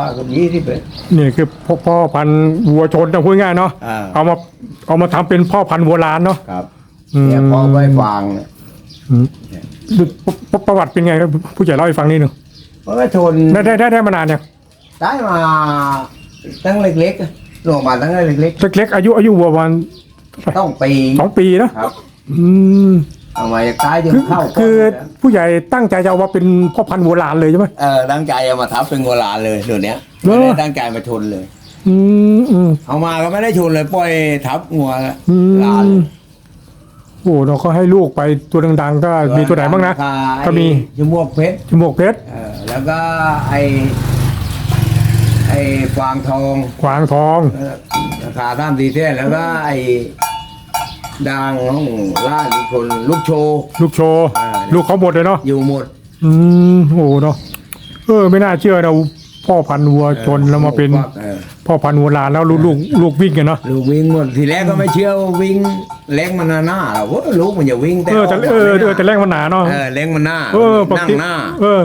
ป้าก็ยี่สิบเอ็ด นี่คือพ่อพ่อพันธุ์วัวชนนะพูดง่ายๆเนาะอ่า เอามาเอามาทำเป็นพ่อพันธุ์วัวลานเนาะ ครับอืม เนี่ยพอไว้ฟังเนี่ยอืมประประวัติเป็นไงครับผู้ใหญ่เล่าให้ฟังนิดหนึ่งมันก็ชนได้ได้ได้ได้มานานเนี่ยงได้มาตั้งเล็กๆลงมาตั้งเล็กเล็กๆอายุอายุวัวประมาณๆต้องปี สองปีนะครับ อืม เอามาจากใต้จนคือเข้าคือก้นเลยนะผู้ใหญ่ตั้งใจจะเอามาเป็นพ่อพันธุ์วัวลานเลยใช่ไหม เออตั้งใจเอามาทับเป็นโบราณเลยเดี๋ยวนี้เหรอไม่ได้ตั้งใจมาชนเลย อืมอืม เอามาก็ไม่ได้ชนเลยปล่อยทับงัวอืม ลานเลยโอ้เราก็ให้ลูกไปตัวดังๆ ก็มีตัวไหนบ้างนะราคาก็มีไอ้จมวกเพชรจมูกเพชรเออแล้วก็ไอ้ไอ้ฟางทองขวางทอง เออราคาตามดีเส้นแล้วก็ไอ้ ดังของล่าดคนลูกโชว์ ลูกโชว์อ่า ลูกเขาหมดเลยเนาะอยู่หมดอืมโอ้เนาะเออ ไม่น่าเชื่อนะพ่อพันธุ์วัวชนแล้วมาเป็นออพ่อพันธุ์วัวลานแล้วลูกลูกลูกวิ่งกันเนาะ ลูกวิ่งหมดทีแรกก็ไม่เชื่อว่าวิ่งเล็กมันหน้าหรอกว่าลูกมันจะวิ่งแต่เออแต่เออเออแต่แรกมันหนาเนาะเออเล็กมันหน้าเออปกนั่งติหน้า เออ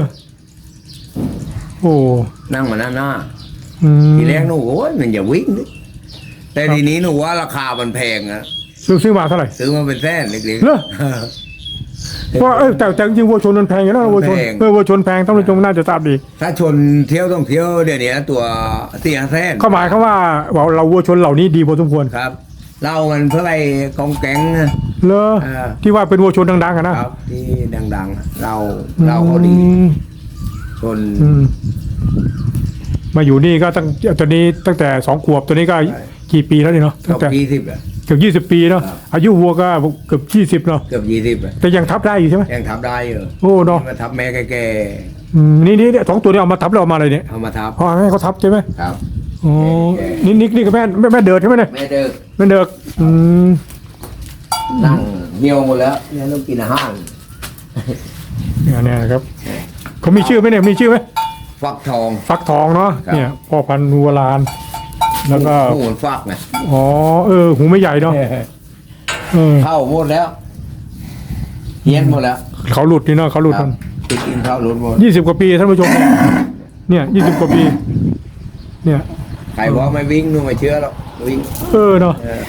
โอ้นั่งมันหน้าหน้า อืม ทีแรกหนูโอ้ยมันจะวิ่งดิแต่ทีนี้หนูว่าราคามันแพงอะ ซื้อซื้อมาเท่าไหร่ซื้อมาเป็นแสนเล็กเหรอเพราะเออแต่แต่จริงๆวัวชนมันแพงอยู่แล้ววัวชนแพง เออวัวชนแพงท่านผู้ชมน่าจะทราบดี ถ้าชนเที่ยวต้องเที่ยวเดี๋ยวนี้ตัวเสียแสนเขาหมายเขามว่าว่าเราวัวชนเหล่านี้ดีพอสมควรครับเรามันเท่าไหรกองแก๊งนะ เลอเออ ที่ว่าเป็นวัวชนดังๆอะนะครับ ที่ดังๆอะเราเราเขาดีอืมชน อืมมาอยู่นี่ก็ตั้งตอนนี้ตั้งแต่สองขวบตัวนี้ก็ใช่ กี่ปีแล้วนี่เนาะตั้เกืงแต่อบยี่สิบอะ เกือบยี่สิบปีเนาะครับอายุวัวก็เกือบยี่สิบเนาะเกือบยี่สิบอะแต่ยังทับได้อยู่ใช่ไหมยังทับได้อยู่โอ้เนาะมาทับแม่แก่อืมนี่นี่เนี่ยสองตัวนี้เอามาทับแล้วเอามาอะไรเนี่ยๆเอามาทับพอให้เขาทับใช่ไหมครับอ๋อแก่นี่นี่นี่ก็แม่แม่แม่เดิดใช่ไหมเนี่ยแม่เด็กแม่เดิกอืมนั่งเหี่ยวหมดแล้วเนี่ยต้องกินอาหารเนี่ยเนี่ยครับเขามีชื่อไหมเนี่ยมีชื่อไหมฟักทอง ฟักทองเนาะครับเนี่ยพ่อพันธุ์วัวลาน แล้วก็หูมันฟักไงอ๋อเออ หูไม่ใหญ่เนาะเออเข้าหมดแล้วเฮี้ยนหมดแล้วเขาหลุดนี่เนาะเขาหลุดครัมับนติดกินข้าวหลุดหมดยี่สิบกว่าปีท่านผู้ชม เนี่ยยี่สิบกว่าปี เนี่ยใครบอกไม่วิ่งหนูไม่เชื่อหรอกวิ่งเออเนาะเออ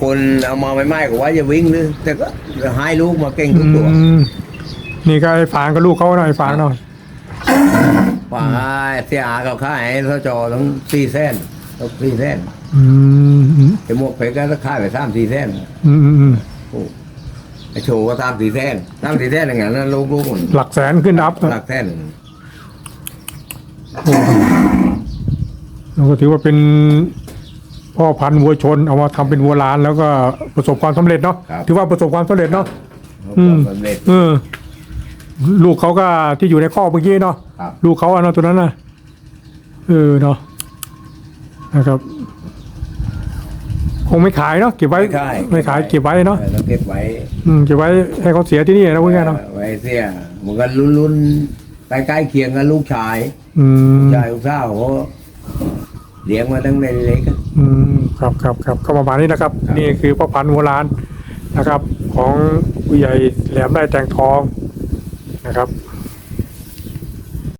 คนเอามาไม่ไม่ก็ว่าจะวิ่งหรือแต่ก็ให้ลูกมาเก่งทุกตัวอืมนี่ก็ไอ้ฟางกับลูกเขาหน่อยฟางหน่อยว่าเสียอาเขาขายให้เขาจอทั้งสี่แสน ต้องสี่แสนอืมอืมไอ้หมวกเพชรก็ขายไปสามสี่แสนอืมอืมอืมโอ้ไอ้โชว์ก็สามสี่แสนสามสี่แสนอย่างนั้นนะลูกลูกมันหลักแสนขึ้นอัพหลักแสนโอ้เราก็ถือว่าเป็นพ่อพันธุ์วัวชนเอามาทำเป็นวัวลาน แล้วก็ประสบความสำเร็จเนาะถือว่าประสบความสำเร็จเนาะ อืม สำเร็จ เออ ลูกเขาก็ที่อยู่ในข้อกเมื่อกี้เนาะครับ ลูกเขาอะเนาะตัวนั้นน่ะเออเนาะ นะครับ คงไม่ขายเนาะเก็บไว้ไม่ขายไม่ขายเก็บไว้เนาะเราเก็บไว้อืมเก็บไว้ให้เขาเสียที่นี่นะพูดง่ายๆเนาะไว้เสียเหมือนกันรุ่นรุ่นใกล้ใกล้ๆเคียงกับลูกชายอืมชายลูกสาวเขาเลี้ยงมาตั้งแต่เล็กอะอืมครับครับครับก็ประมาณนี้นะครับครับนี่คือพ่อพันธุ์โบราณนะครับ ของผู้ใหญ่แหลมได้แต่งทองนะครับ